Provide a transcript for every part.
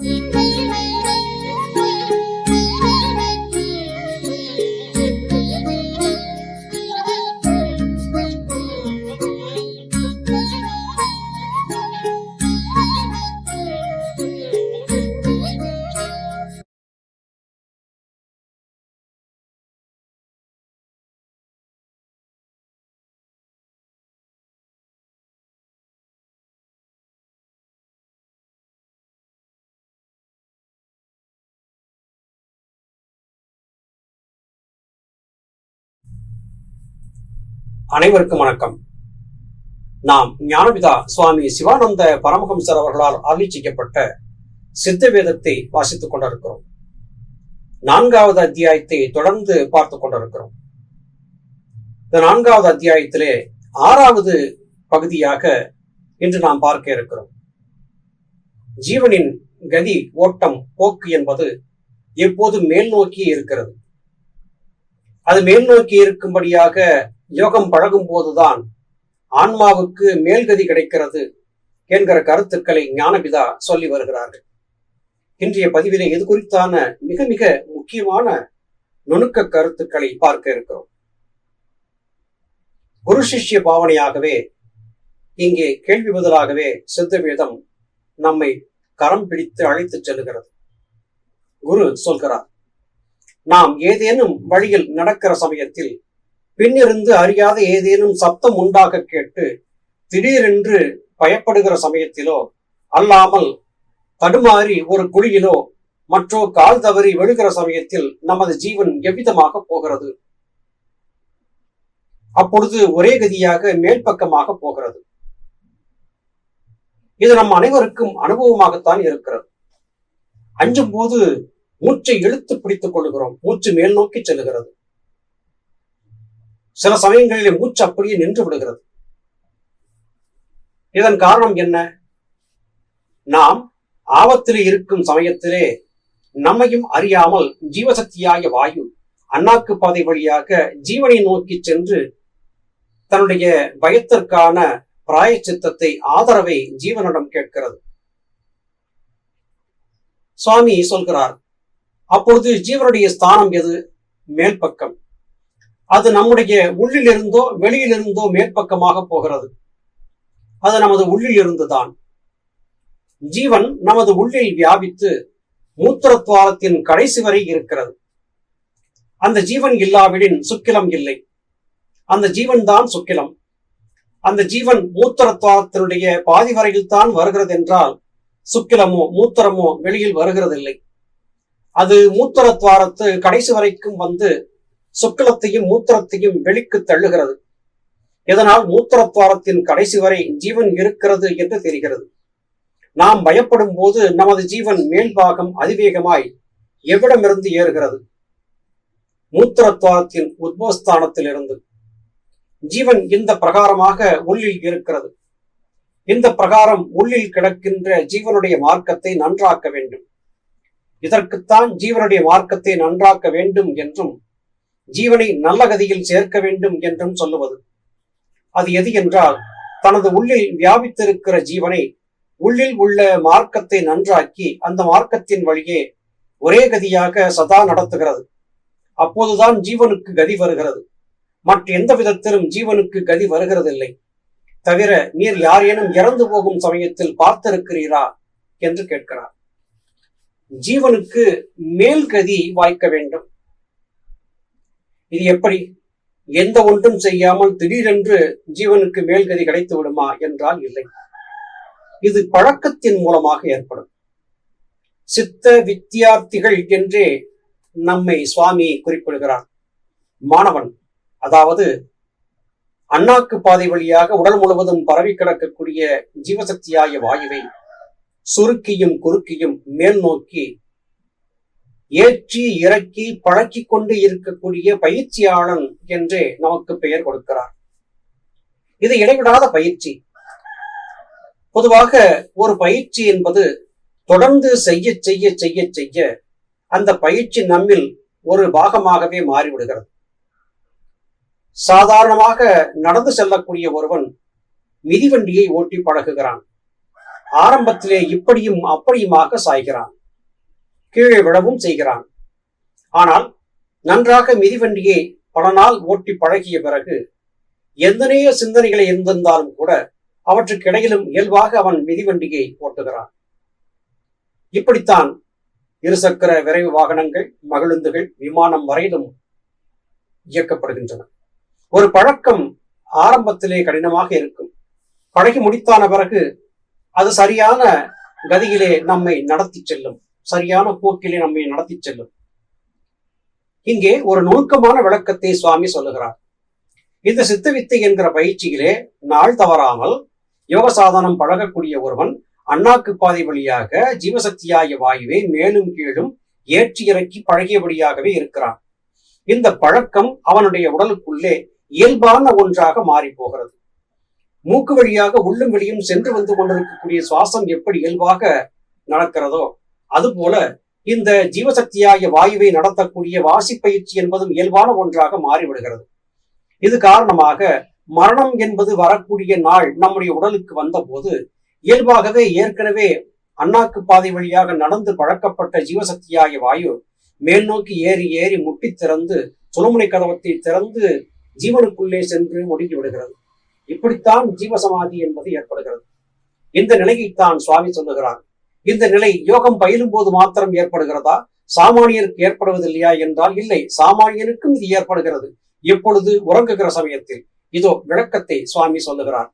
一个。அனைவருக்கும் வணக்கம். நாம் ஞானபிதா சுவாமி சிவானந்த பரமஹம்சர் அவர்களால் அருளி செய்யப்பட்ட சித்த வேதத்தை வாசித்துக் கொண்டிருக்கிறோம். நான்காவது அத்தியாயத்தை தொடர்ந்து பார்த்து கொண்டிருக்கிறோம். இந்த நான்காவது அத்தியாயத்திலே ஆறாவது பகுதியாக இன்று நாம் பார்க்க இருக்கிறோம். ஜீவனின் கதி ஓட்டம் போக்கு என்பது எப்போது மேல் நோக்கி இருக்கிறது. அது மேல் நோக்கி இருக்கும்படியாக யோகம் பழகும் போதுதான் ஆன்மாவுக்கு மேல்கதி கிடைக்கிறது என்கிற கருத்துக்களை ஞானபிதா சொல்லி வருகிறார்கள். இன்றைய பதிவிலே இது குறித்தான மிக மிக முக்கியமான நுணுக்க கருத்துக்களை பார்க்க இருக்கிறோம். குரு சிஷ்ய பாவனையாகவே இங்கே கேள்வி பதிலாகவே சித்தவேதம் நம்மை கரம் பிடித்து அழைத்துச் செல்லுகிறது. குரு சொல்கிறார் நாம் ஏதேனும் வழியில் நடக்கிற சமயத்தில் பின்னிருந்து அறியாத ஏதேனும் சப்தம் உண்டாக கேட்டு திடீரென்று பயப்படுகிற சமயத்திலோ அல்லாமல் தடுமாறி ஒரு குழியிலோ மற்றோ கால் தவறி விழுகிற சமயத்தில் நமது ஜீவன் எவ்விதமாக போகிறது? அப்பொழுது ஒரே கதியாக மேல்பக்கமாக போகிறது. இது நம் அனைவருக்கும் அனுபவமாகத்தான் இருக்கிறது. அஞ்சும் போது மூச்சை இழுத்து பிடித்துக் கொள்கிறோம் மூச்சு மேல் நோக்கி செல்கிறது சில சமயங்களிலே மூச்சு அப்படியே நின்று விடுகிறது. இதன் காரணம் என்ன? நாம் ஆபத்தில் இருக்கும் சமயத்திலே நம்மையும் அறியாமல் ஜீவசக்தியாய வாயு அண்ணாக்கு பாதை வழியாக ஜீவனை நோக்கி சென்று தன்னுடைய பயத்திற்கான பிராயச்சித்தத்தை ஆதரவை ஜீவனிடம் கேட்கிறது. சுவாமி சொல்கிறார் அப்பொழுது ஜீவனுடைய ஸ்தானம் எது? மேல் பக்கம். அது நம்முடைய உள்ளிலிருந்தோ வெளியிலிருந்தோ மேற்பக்கமாக போகிறது. அது நமது உள்ளில் இருந்துதான் ஜீவன் நமது உள்ளில் வியாபித்து மூத்திரத்வாரத்தின் கடைசி வரை இருக்கிறது. அந்த ஜீவன் இல்லாவிடின் சுக்கிலம் இல்லை. அந்த ஜீவன் தான் சுக்கிலம். அந்த ஜீவன் மூத்திரத்வாரத்தினுடைய பாதி வரையில் தான் வருகிறது என்றால் சுக்கிலமோ மூத்திரமோ வெளியில் வருகிறதில்லை. அது மூத்திரத்வாரத்து கடைசி வரைக்கும் வந்து சுக்கிலத்தையும் மூத்திரத்தையும் வெளிக்கு தள்ளுகிறது. இதனால் மூத்திரத்வாரத்தின் கடைசி வரை ஜீவன் இருக்கிறது என்று தெரிகிறது. நாம் பயப்படும் போது நமது ஜீவன் மேல்பாகம் அதிவேகமாய் எவ்விடமிருந்து ஏறுகிறது? மூத்திரத்வாரத்தின் உத்பவஸ்தானத்தில் இருந்து ஜீவன் இந்த பிரகாரமாக உள்ளில் இருக்கிறது. இந்த பிரகாரம் உள்ளில் கிடக்கின்ற ஜீவனுடைய மார்க்கத்தை நன்றாக்க வேண்டும். இதற்குத்தான் ஜீவனுடைய மார்க்கத்தை நன்றாக்க வேண்டும் என்றும் ஜீவனை நல்ல கதியில் சேர்க்க வேண்டும் என்றும் சொல்லுவது. அது எது என்றால் தனது உள்ளில் வியாபித்திருக்கிற ஜீவனை உள்ளில் உள்ள மார்க்கத்தை நன்றாக்கி அந்த மார்க்கத்தின் வழியே ஒரே கதியாக சதா நடத்துகிறது. அப்போதுதான் ஜீவனுக்கு கதி வருகிறது. மற்ற எந்த விதத்திலும் ஜீவனுக்கு கதி வருகிறதில்லை. தவிர நீர் யாரேனும் இறந்து போகும் சமயத்தில் பார்த்திருக்கிறீரா என்று கேட்கிறார். ஜீவனுக்கு மேல் கதி வாய்க்க வேண்டும். இது எப்படி? எந்த ஒன்றும் செய்யாமல் திடீரென்று ஜீவனுக்கு மேல்கதி கிடைத்து விடுமா என்றால் இல்லை. இது பழக்கத்தின் மூலமாக ஏற்படும். சித்த வித்தியார்த்திகள் என்றே நம்மை சுவாமி குறிப்பிடுகிறார். மாணவன் அதாவது அண்ணாக்கு பாதை வழியாக உடல் முழுவதும் பரவி கிடக்கக்கூடிய ஜீவசக்தியாய வாயுவை சுருக்கியும் குறுக்கியும் மேல் நோக்கி ஏற்றி இறக்கி பழக்கி கொண்டு இருக்கக்கூடிய பயிற்சியாளன் என்றே நமக்கு பெயர் கொடுக்கிறார். இது இடைவிடாத பயிற்சி. பொதுவாக ஒரு பயிற்சி என்பது தொடர்ந்து செய்ய செய்ய செய்ய செய்ய அந்த பயிற்சி நம்மில் ஒரு பாகமாகவே மாறிவிடுகிறது. சாதாரணமாக நடந்து செல்லக்கூடிய ஒருவன் மிதிவண்டியை ஓட்டி பழகுகிறான். ஆரம்பத்திலே இப்படியும் அப்படியுமாக சாய்கிறான். கீழே விழவும் செய்கிறான். ஆனால் நன்றாக மிதிவண்டியை பல நாள் ஓட்டி பழகிய பிறகு எந்தனைய சிந்தனைகளை இருந்திருந்தாலும் கூட அவற்றுக்கு இடையிலும் இயல்பாக அவன் மிதிவண்டியை ஓட்டுகிறான். இப்படித்தான் இருசக்கர விரைவு வாகனங்கள் மகிழுந்துகள் விமானம் வரையிலும் இயக்கப்படுகின்றன. ஒரு பழக்கம் ஆரம்பத்திலே கடினமாக இருக்கும். பழகி முடித்தான பிறகு அது சரியான கதியிலே நம்மை நடத்தி செல்லும். சரியான போக்கிலே நம்மை நடத்தி செல்லும். இங்கே ஒரு நுணுக்கமான விளக்கத்தை சுவாமி சொல்லுகிறார். இந்த சித்த வித்தை என்கிற பயிற்சியிலே நாள் தவறாமல் யோக சாதனம் பழகக்கூடிய ஒருவன் அண்ணாக்கு பாதை வழியாக ஜீவசக்தியாகிய வாயுவை மேலும் கீழும் ஏற்றி இறக்கி பழகியபடியாகவே இருக்கிறான். இந்த பழக்கம் அவனுடைய உடலுக்குள்ளே இயல்பான ஒன்றாக மாறி போகிறது மூக்கு வழியாக உள்ளும் வெளியும் சென்று வந்து கொண்டிருக்கக்கூடிய சுவாசம் எப்படி இயல்பாக நடக்கிறதோ அதுபோல இந்த ஜீவசக்தியாகிய வாயுவை நடத்தக்கூடிய வாசி பயிற்சி என்பதும் இயல்பான ஒன்றாக மாறிவிடுகிறது. இது காரணமாக மரணம் என்பது வரக்கூடிய நாள் நம்முடைய உடலுக்கு வந்தபோது இயல்பாகவே ஏற்கனவே அண்ணாக்கு பாதை வழியாக நடந்து பழக்கப்பட்ட ஜீவசக்தியாகிய வாயு மேல் நோக்கி ஏறி ஏறி முட்டி திறந்து சுழுமுனை கதவத்தை திறந்து ஜீவனுக்குள்ளே சென்று ஒடுங்கி விடுகிறது. இப்படித்தான் ஜீவசமாதி என்பது ஏற்படுகிறது. இந்த நிலையைத்தான் சுவாமி சொல்லுகிறார். இந்த நிலை யோகம் பயிலும் போது மாத்திரம் ஏற்படுகிறதா? சாமானியருக்கு ஏற்படுவதில்லையா என்றால் இல்லை. சாமானியனுக்கும் இது ஏற்படுகிறது. எப்பொழுது உறங்குகிற சமயத்தில். இதோ விளக்கத்தை சுவாமி சொல்லுகிறார்.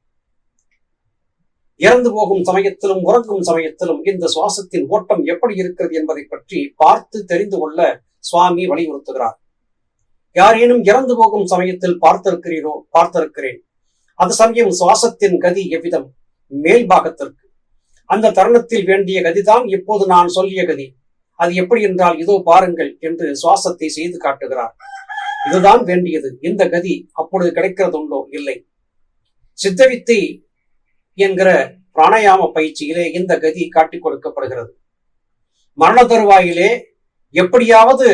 இறந்து போகும் சமயத்திலும் உறங்கும் சமயத்திலும் இந்த சுவாசத்தின் ஓட்டம் எப்படி இருக்கிறது என்பதை பற்றி பார்த்து தெரிந்து கொள்ள சுவாமி வலியுறுத்துகிறார். யாரேனும் இறந்து போகும் சமயத்தில் பார்த்திருக்கிறீரோ? பார்த்திருக்கிறேன். அந்த சமயம் சுவாசத்தின் கதி எவ்விதம்? மேல் பாகத்திற்கு. அந்த தருணத்தில் வேண்டிய கதிதான் இப்போது நான் சொல்லிய கதி. அது எப்படி என்றால் இதோ பாருங்கள் என்று சுவாசத்தை செய்து காட்டுகிறார். இதுதான் வேண்டியது. இந்த கதி அப்பொழுது கிடைக்கிறதுண்டோ? இல்லை. சித்தவித்தை என்கிற பிராணாயாம பயிற்சியிலே இந்த கதி காட்டிக் கொடுக்கப்படுகிறது. மரண தருவாயிலே எப்படியாவது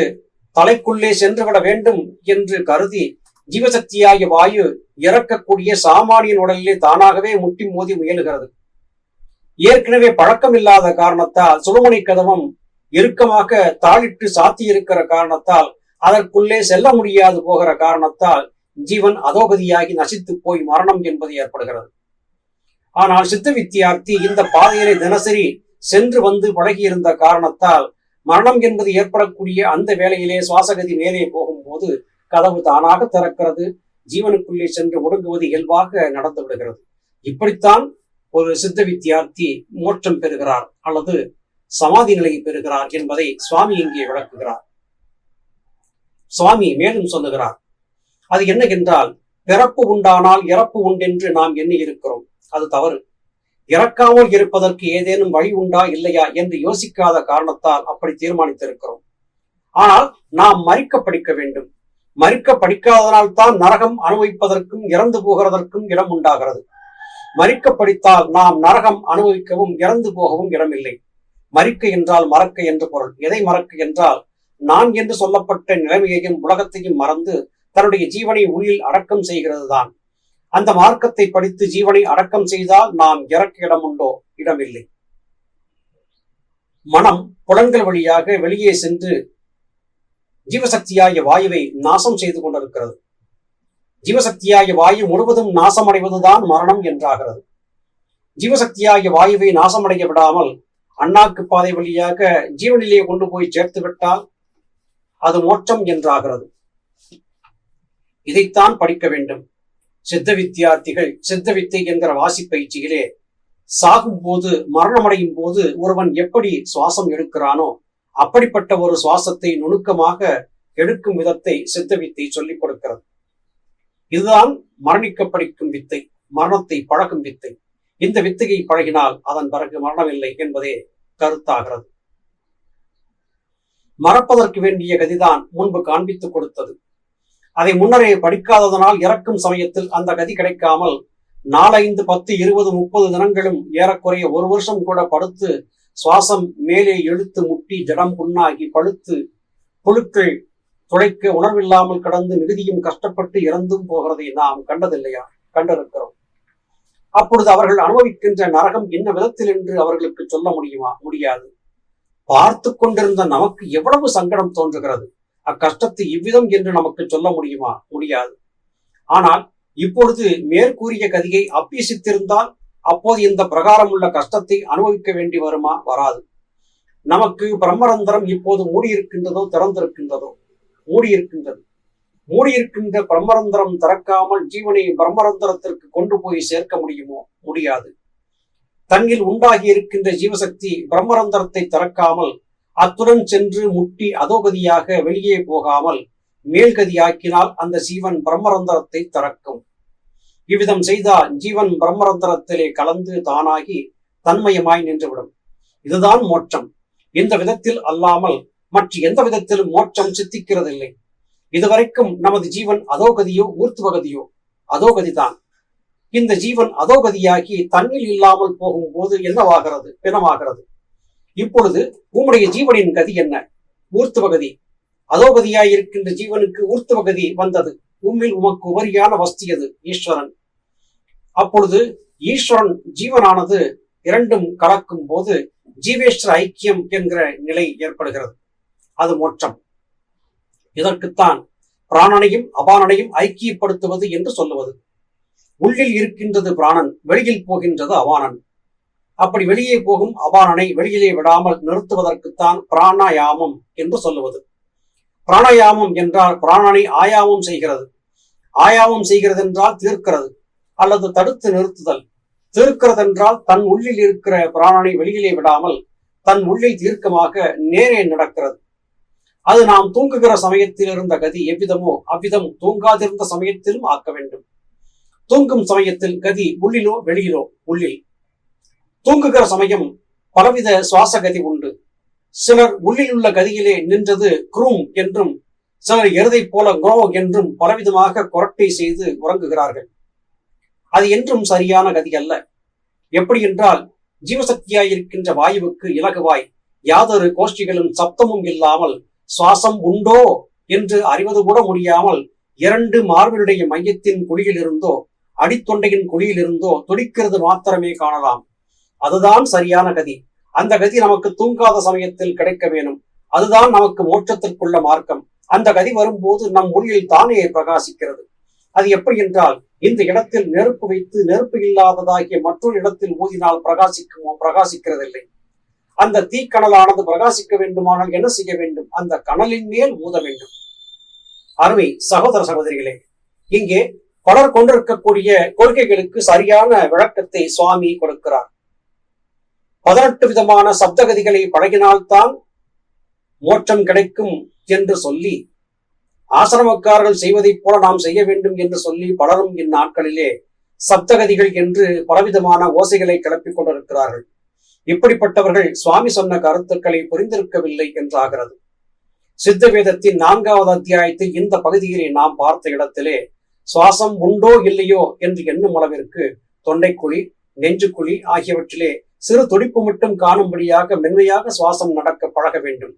தலைக்குள்ளே சென்றுவிட வேண்டும் என்று கருதி ஜீவசக்தியாகிய வாயு இறக்கக்கூடிய சாமானியன் உடலிலே தானாகவே முட்டி மோதி முயலுகிறது. ஏற்கனவே பழக்கம் இல்லாத காரணத்தால் சுடுமணி கதவம் இறுக்கமாக தாளிட்டு சாத்தி இருக்கிற காரணத்தால் அதற்குள்ளே செல்ல முடியாது போகிற காரணத்தால் ஜீவன் அதோகதியாகி நசித்து போய் மரணம் என்பது ஏற்படுகிறது. ஆனால் சித்த வித்தியார்த்தி இந்த பாதையிலே தினசரி சென்று வந்து பழகியிருந்த காரணத்தால் மரணம் என்பது ஏற்படக்கூடிய அந்த வேளையிலே சுவாசகதி மேலே போகும்போது கதவு தானாக திறக்கிறது ஜீவனுக்குள்ளே சென்று ஒடுங்குவது இயல்பாக நடந்து விடுகிறது. இப்படித்தான் ஒரு சித்த வித்தியார்த்தி மோட்சம் பெறுகிறார் அல்லது சமாதி நிலையை பெறுகிறார் என்பதை சுவாமி இங்கே விளக்குகிறார். சுவாமி மேலும் சொல்லுகிறார் அது என்ன என்றால் பிறப்பு உண்டானால் இறப்பு உண்டென்று நாம் எண்ணி இருக்கிறோம் அது தவறு. இறக்காமல் இருப்பதற்கு ஏதேனும் வழி உண்டா இல்லையா என்று யோசிக்காத காரணத்தால் அப்படி தீர்மானித்திருக்கிறோம். ஆனால் நாம் மறிக்க படிக்க வேண்டும். மறிக்க படிக்காதனால் தான் நரகம் அனுபவிப்பதற்கும் இறந்து போகிறதற்கும் இடம் உண்டாகிறது. மறிக்க படித்தால் நாம் நரகம் அனுபவிக்கவும் இறந்து போகவும் இடமில்லை. மறிக்க என்றால் மறக்க என்று பொருள். எதை மறக்க என்றால் நான் என்று சொல்லப்பட்ட நிலைமையையும் உலகத்தையும் மறந்து தன்னுடைய ஜீவனை உள்ளில் அடக்கம் செய்கிறது தான் அந்த மார்க்கத்தை படித்து ஜீவனை அடக்கம் செய்தால் நாம் இறக்க இடம் உண்டோ? இடமில்லை. மனம் புலன்கள் வழியாக வெளியே சென்று ஜீவசக்தியாகிய வாயுவை நாசம் செய்து கொண்டிருக்கிறது. ஜீவசக்தியாகிய வாயு முழுவதும் நாசமடைவதுதான் மரணம் என்றாகிறது. ஜீவசக்தியாகிய வாயுவை நாசமடைய விடாமல் அண்ணாக்கு பாதை வழியாக ஜீவனிலே கொண்டு போய் சேர்த்து விட்டால் அது மோட்சம் என்றாகிறது. இதைத்தான் படிக்க வேண்டும். சித்த வித்தியார்த்திகள் சித்த வித்தை என்கிற வாசி பயிற்சியிலே சாகும் போது மரணமடையும் போது ஒருவன் எப்படி சுவாசம் எடுக்கிறானோ அப்படிப்பட்ட ஒரு சுவாசத்தை நுணுக்கமாக எடுக்கும் விதத்தை சித்த வித்தை சொல்லிக் கொடுக்கிறது. இதுதான் மரணிக்க படிக்கும் வித்தை மரணத்தை பழகும் வித்தை. இந்த வித்தையை பழகினால் அதன் பிறகு மரணமில்லை என்பதே கருத்தாகிறது. மறப்பதற்கு வேண்டிய கதிதான் முன்பு காண்பித்துக் கொடுத்தது. அதை முன்னரே படிக்காததனால் இறக்கும் சமயத்தில் அந்த கதி கிடைக்காமல் நாலைந்து பத்து இருபது முப்பது தினங்களும் ஏறக்குறைய ஒரு வருஷம் கூட படுத்து சுவாசம் மேலே இழுத்து முட்டி ஜடம் புண்ணாகி பழுத்து புழுக்கள் துளைக்க உணர்வில்லாமல் கடந்து மிகுதியும் கஷ்டப்பட்டு இறந்தும் போகிறதை நாம் கண்டதில்லையா? கண்டிருக்கிறோம். அப்பொழுது அவர்கள் அனுபவிக்கின்ற நரகம் என்ன விதத்தில் என்று அவர்களுக்கு சொல்ல முடியுமா? முடியாது. பார்த்து கொண்டிருந்த நமக்கு எவ்வளவு சங்கடம் தோன்றுகிறது. அக்கஷ்டத்தை இவ்விதம் என்று நமக்கு சொல்ல முடியுமா? முடியாது. ஆனால் இப்பொழுது மேற்கூறிய கதியை அபியசித்திருந்தால் அப்போது இந்த பிரகாரம் உள்ள கஷ்டத்தை அனுபவிக்க வேண்டி வருமா? வராது. நமக்கு பிரம்மரந்தரம் இப்போது மூடியிருக்கின்றதோ திறந்திருக்கின்றதோ? மூடியிருக்கின்றது மூடியிருக்கின்ற பிரம்மரந்தரம் திறக்காமல் ஜீவனை பிரம்மரந்திரத்திற்கு கொண்டு போய் சேர்க்க முடியுமோ? முடியாது. தன்னில் உண்டாகி இருக்கின்ற ஜீவசக்தி பிரம்மரந்திரத்தை திறக்காமல் அத்துடன் சென்று முட்டி அதோகதியாக வெளியே போகாமல் மேல்கதியாக்கினால் அந்த ஜீவன் பிரம்மரந்தரத்தை திறக்கும். இவ்விதம் செய்தால் ஜீவன் பிரம்மரந்தரத்திலே கலந்து தானாகி தன்மயமாய் நின்றுவிடும். இதுதான் மோட்சம். இந்த விதத்தில் அல்லாமல் மற்ற எந்த விதத்திலும் மோட்சம் சித்திக்கிறதில்லை. இதுவரைக்கும் நமது ஜீவன் அதோகதியோ ஊர்த்துவகதியோ அதோகதிதான். இந்த ஜீவன் அதோகதியாகி தண்ணீர் இல்லாமல் போகும் போது என்னவாகிறது? பிணமாகிறது. இப்பொழுது உம்முடைய ஜீவனின் கதி என்ன? ஊர்த்துவகதி. அதோகதியாய் இருக்கின்ற ஜீவனுக்கு ஊர்த்துவகதி வந்தது. உம்மில் உமக்கு உபரியான வஸ்தியது ஈஸ்வரன். அப்பொழுது ஈஸ்வரன் ஜீவனானது இரண்டும் கலக்கும் போது ஜீவேஸ்வர ஐக்கியம் என்கிற நிலை ஏற்படுகிறது. அது மோட்சம். இதற்குத்தான் பிராணனையும் அபானனையும் ஐக்கியப்படுத்துவது என்று சொல்லுவது. உள்ளில் இருக்கின்றது பிராணன் வெளியில் போகின்றது அபானன். அப்படி வெளியே போகும் அபானனை வெளியிலே விடாமல் நிறுத்துவதற்குத்தான் பிராணாயாமம் என்று சொல்லுவது. பிராணாயாமம் என்றால் பிராணனை ஆயாமம் செய்கிறது. ஆயாமம் செய்கிறது என்றால் தீர்க்கிறது அல்லது தடுத்து நிறுத்துதல். தீர்க்கிறது என்றால் தன் உள்ளில் இருக்கிற பிராணனை வெளியிலே விடாமல் தன் உள்ளில் தீர்க்கமாக நேரே நடக்கிறது. அது நாம் தூங்குகிற சமயத்தில் இருந்த கதி எவ்விதமோ அவ்விதம் தூங்காதிருந்த சமயத்திலும் ஆக்க வேண்டும். தூங்கும் சமயத்தில் கதி உள்ளிலோ வெளியிலோ உள்ளில். தூங்குகிற சமயம் பலவித சுவாச கதி உண்டு. சிலர் உள்ளில் உள்ள கதியிலே நின்றது குரூம் என்றும் சிலர் எருதை போல குரோ என்றும் பலவிதமாக கொரட்டை செய்து உறங்குகிறார்கள். அது என்றும் சரியான கதி அல்ல. எப்படி என்றால் ஜீவசக்தியாயிருக்கின்ற வாயுவுக்கு இலகுவாய் யாதொரு கோஷ்டிகளும் சப்தமும் இல்லாமல் சுவாசம் உண்டோ என்று அறிவது கூட முடியாமல் இரண்டு மார்பினுடைய மையத்தின் குழியிலிருந்தோ அடித்தொண்டையின் குழியிலிருந்தோ துடிக்கிறது மாத்திரமே காணலாம். அதுதான் சரியான கதி. அந்த கதி நமக்கு தூங்காத சமயத்தில் கிடைக்க வேணும். அதுதான் நமக்கு மோட்சத்திற்குள்ள மார்க்கம். அந்த கதி வரும்போது நம் ஒளியில் தானே பிரகாசிக்கிறது. அது எப்படி என்றால் இந்த இடத்தில் நெருப்பு வைத்து நெருப்பு இல்லாததாகிய மற்றொரு இடத்தில் ஊதினால் பிரகாசிக்குமோ பிரகாசிக்கிறதில்லை. அந்த தீக்கணலானது பிரகாசிக்க வேண்டுமானால் என்ன செய்ய வேண்டும்? அந்த கணலின் மேல் ஊத வேண்டும். அருமை சகோதர சகோதரிகளே இங்கே பலர் கொண்டிருக்கக்கூடிய கொள்கைகளுக்கு சரியான விளக்கத்தை சுவாமி கொடுக்கிறார். பதினெட்டு விதமான சப்தகதிகளை பழகினால்தான் மோட்சம் கிடைக்கும் என்று சொல்லி ஆசிரமக்காரர்கள் செய்வதைப் போல நாம் செய்ய வேண்டும் என்று சொல்லி பலரும் இந்நாட்களிலே சப்தகதிகள் என்று பலவிதமான ஓசைகளை கிளப்பிக் கொண்டிருக்கிறார்கள். இப்படிப்பட்டவர்கள் சுவாமி சொன்ன கருத்துக்களை புரிந்திருக்கவில்லை என்றாகிறது சித்த வேதத்தின் நான்காவது அத்தியாயத்தில் இந்த பகுதியிலே நாம் பார்த்த இடத்திலே சுவாசம் உண்டோ இல்லையோ என்று எண்ணும் அளவிற்கு தொண்டைக்குழி நெஞ்சுக்குழி ஆகியவற்றிலே சிறு துடிப்பு மட்டும் காணும்படியாக மென்மையாக சுவாசம் நடக்க பழக வேண்டும்.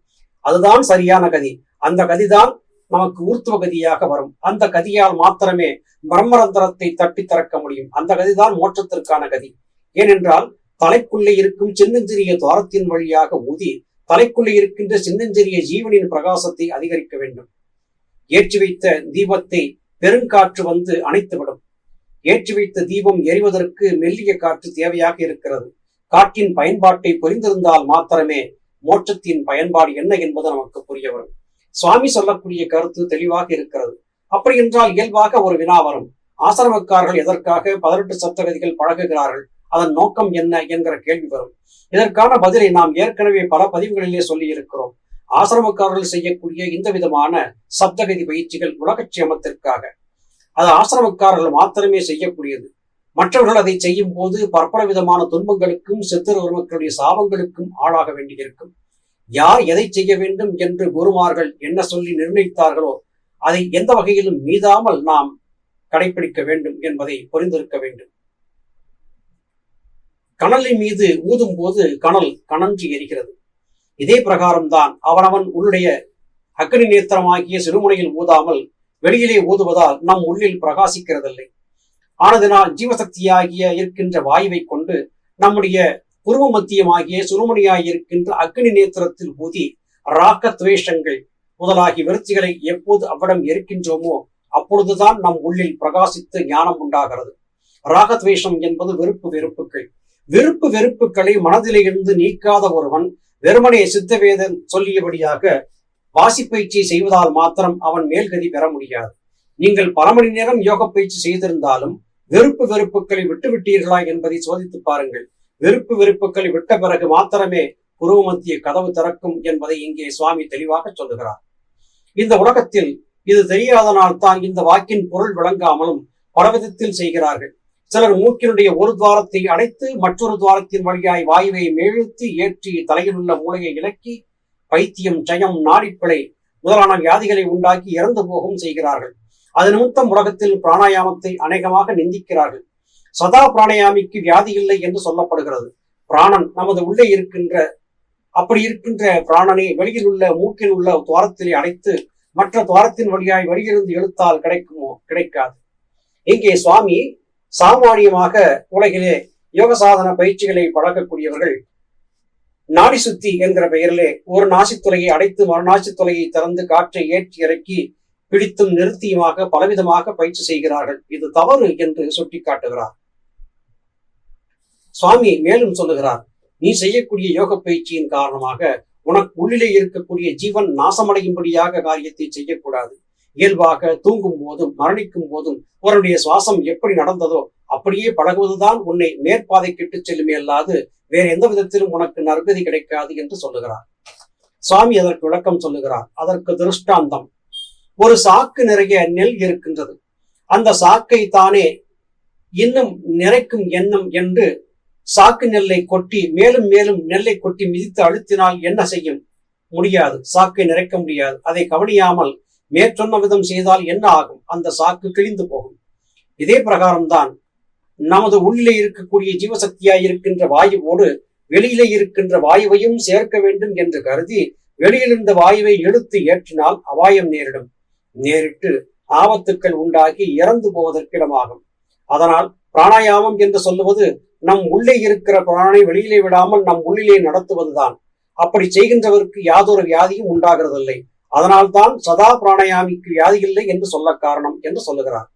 அதுதான் சரியான கதி. அந்த கதிதான் நமக்கு ஊர்த்துவ கதியாக வரும். அந்த கதியால் மாத்திரமே பிரம்மரந்தரத்தை தட்டி திறக்க முடியும். அந்த கதிதான் மோட்சத்திற்கான கதி. ஏனென்றால் தலைக்குள்ளே இருக்கும் சின்னஞ்சிறிய துவாரத்தின் வழியாக ஊதி தலைக்குள்ளே இருக்கின்ற சின்னஞ்சிறிய ஜீவனின் பிரகாசத்தை அதிகரிக்க வேண்டும். ஏற்றி வைத்த தீபத்தை பெருங்காற்று வந்து அணைத்துவிடும். ஏற்றி வைத்த தீபம் எரிவதற்கு மெல்லிய காற்று தேவையாக இருக்கிறது. காற்றின் பயன்பாட்டை புரிந்திருந்தால் மாத்திரமே மோட்சத்தின் பயன்பாடு என்ன என்பது நமக்கு புரிய வரும். சுவாமி சொல்லக்கூடிய கருத்து தெளிவாக இருக்கிறது. அப்படி என்றால் இயல்பாக ஒரு வினா வரும். ஆசிரமக்காரர்கள் எதற்காக பதினெட்டு சப்தகதிகள் பழகுகிறார்கள்? அதன் நோக்கம் என்ன என்கிற கேள்வி வரும். இதற்கான பதிலை நாம் ஏற்கனவே பல பதிவுகளிலே சொல்லி இருக்கிறோம் ஆசிரமக்காரர்கள் செய்யக்கூடிய இந்த விதமான சப்தகதி பயிற்சிகள் உலகட்சேமத்திற்காக அது ஆசிரமக்காரர்கள் மாத்திரமே செய்யக்கூடியது. மற்றவர்கள் அதை செய்யும் போது பற்பல விதமான துன்பங்களுக்கும் சித்திர மக்களுடைய சாபங்களுக்கும் ஆளாக வேண்டியிருக்கும். யார் எதை செய்ய வேண்டும் என்று குருமார்கள் என்ன சொல்லி நிர்ணயித்தார்களோ அதை எந்த வகையிலும் மீதாமல் நாம் கடைபிடிக்க வேண்டும் என்பதை புரிந்திருக்க வேண்டும். கனலின் மீது ஊதும் போது கனல் கணன்று எரிகிறது. இதே பிரகாரம்தான் அவனவன் உள்ளுடைய அக்னி நேத்திரமாகிய சிறுமுனையில் ஊதாமல் வெளியிலே ஊதுவதால் நம் உள்ளில் பிரகாசிக்கிறதில்லை. ஆனதினால் ஜீவசக்தியாகிய இருக்கின்ற வாயுவை கொண்டு நம்முடைய புருவ மத்தியமாகிய சுருமணியாய் இருக்கின்ற அக்னி நேத்திரத்தில் ஊதி ராக்க துவேஷங்கள் முதலாகி விருத்திகளை எப்போது அவ்விடம் இருக்கின்றோமோ அப்பொழுதுதான் நம் உள்ளில் பிரகாசித்து ஞானம் உண்டாகிறது. ராகத்வேஷம் என்பது வெறுப்பு வெறுப்புகள். விருப்பு வெறுப்புகளை மனதிலே இருந்து நீக்காத ஒருவன் வெறுமனே சித்தவேதன் சொல்லியபடியாக வாசிப்பயிற்சி செய்வதால் மாத்திரம் அவன் மேல்கதி பெற முடியாது. நீங்கள் பல மணி நேரம் யோக பயிற்சி செய்திருந்தாலும் வெறுப்பு வெறுப்புகளை விட்டுவிட்டீர்களா என்பதை சோதித்து பாருங்கள். வெறுப்பு வெறுப்புகளை விட்ட பிறகு மாத்திரமே புருவ மத்திய கதவு திறக்கும் என்பதை இங்கே சுவாமி தெளிவாக சொல்லுகிறார். இந்த உலகத்தில் இது தெரியாதனால் தான் இந்த வாக்கின் பொருள் விளங்காமலும் பலவிதத்தில் செய்கிறார்கள். சிலர் மூக்கினுடைய ஒரு துவாரத்தை அடைத்து மற்றொரு துவாரத்தின் வழியாய் வாயுவை மேழுத்து ஏற்றி தலையில் உள்ள மூளையை இலக்கி பைத்தியம் ஜயம் நாடிப்பிழை முதலான வியாதிகளை உண்டாக்கி இறந்து போகவும் செய்கிறார்கள். அது நிமித்தம் உலகத்தில் பிராணாயாமத்தை அநேகமாக நிந்திக்கிறார்கள். சதா பிராணாயாமிக்கு வியாதி இல்லை என்று சொல்லப்படுகிறது. பிராணன் நமது உள்ளே இருக்கின்ற அப்படி இருக்கின்ற பிராணனை வெளியில் உள்ள மூக்கில் உள்ள துவாரத்திலே அடைத்து மற்ற துவாரத்தின் வழியாய் வெளியிருந்து எழுத்தால் கிடைக்குமோ? கிடைக்காது. இங்கே சுவாமி சாமானியமாக உலகிலே யோக சாதன பயிற்சிகளை பழக்கக்கூடியவர்கள் நாடி சுத்தி என்கிற பெயரிலே ஒரு நாசித்துறையை அடைத்து மறுநாசித்துறையை திறந்து காற்றை ஏற்றி இறக்கி பிடித்தும் நிறுத்தியுமாக பலவிதமாக பயிற்சி செய்கிறார்கள். இது தவறு என்று சுட்டிக்காட்டுகிறார். சுவாமி மேலும் சொல்லுகிறார் நீ செய்யக்கூடிய யோக பயிற்சியின் காரணமாக உனக்கு உள்ளிலே இருக்கக்கூடிய ஜீவன் நாசமடையும்படியாக காரியத்தை செய்யக்கூடாது. இயல்பாக தூங்கும் போதும் மரணிக்கும் போதும் உன்னுடைய சுவாசம் எப்படி நடந்ததோ அப்படியே பழகுவதுதான் உன்னை மேற்பாதை கிட்டு செல்லுமே அல்லாது வேற எந்த விதத்திலும் உனக்கு நற்கதி கிடைக்காது என்று சொல்லுகிறார். சுவாமி அதற்கு விளக்கம் சொல்லுகிறார். அதற்கு திருஷ்டாந்தம். ஒரு சாக்கு நிறைய நெல் இருக்கின்றது. அந்த சாக்கை தானே இன்னும் நிறைக்கும் எண்ணம் என்று சாக்கு நெல்லை கொட்டி மேலும் மேலும் நெல்லை கொட்டி மிதித்து அழுத்தினால் என்ன செய்யும்? முடியாது. சாக்கை நிறைக்க முடியாது. அதை கவனியாமல் மேற்சொன்ன விதம் செய்தால் என்ன ஆகும்? அந்த சாக்கு கிழிந்து போகும். இதே பிரகாரம்தான் நமது உள்ளிலே இருக்கக்கூடிய ஜீவசக்தியாய் இருக்கின்ற வாயுவோடு வெளியிலே இருக்கின்ற வாயுவையும் சேர்க்க வேண்டும் என்று கருதி வெளியிலிருந்த வாயுவை இழுத்து ஏற்றினால் அபாயம் நேரிடும். நேரிட்டு ஆபத்துக்கள் உண்டாகி இறந்து போவதற்கிடமாகும். அதனால் பிராணாயாமம் என்று சொல்லுவது நம் உள்ளே இருக்கிற பிராணனை வெளியிலே விடாமல் நம் உள்ளிலே நடத்துவதுதான். அப்படி செய்கின்றவருக்கு யாதொரு வியாதியும் உண்டாகிறதில்லை. அதனால்தான் சதா பிராணாயாமிக்கு வியாதி இல்லை என்று சொல்ல காரணம் என்று சொல்லுகிறார்.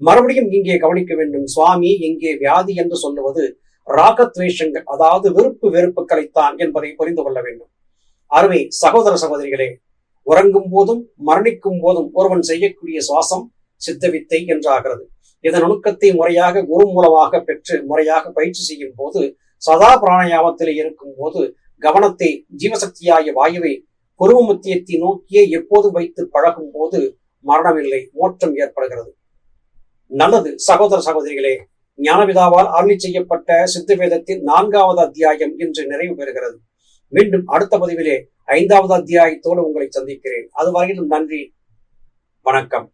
மறுபடியும் இங்கே கவனிக்க வேண்டும். சுவாமி இங்கே வியாதி என்று சொல்லுவது ராகத்வேஷங்கள் அதாவது விருப்பு வெறுப்புகளைத்தான் என்பதை புரிந்து கொள்ள வேண்டும். அருமை சகோதர சகோதரிகளே உறங்கும் போதும் மரணிக்கும் போதும் ஒருவன் செய்யக்கூடிய சுவாசம் சித்தவித்தை என்றாகிறது. இதன் நுணுக்கத்தை முறையாக குரு மூலமாக பெற்று முறையாக பயிற்சி செய்யும் போது சதா பிராணயாமத்தில் இருக்கும் போது கவனத்தை ஜீவசக்தியாகிய வாயுவை புருவ மத்தியத்தை நோக்கியே எப்போது வைத்து பழகும் போது மரணமில்லை மோட்சம் ஏற்படுகிறது. நல்லது சகோதர சகோதரிகளே ஞானவிதாவால் அருளி செய்யப்பட்ட சித்த வேதத்தின் நான்காவது அத்தியாயம் இன்று நிறைவு பெறுகிறது. மீண்டும் அடுத்த பதிவிலே ஐந்தாவது அத்தியாயத்தோடு உங்களை சந்திக்கிறேன். அதுவரையிலும் நன்றி வணக்கம்.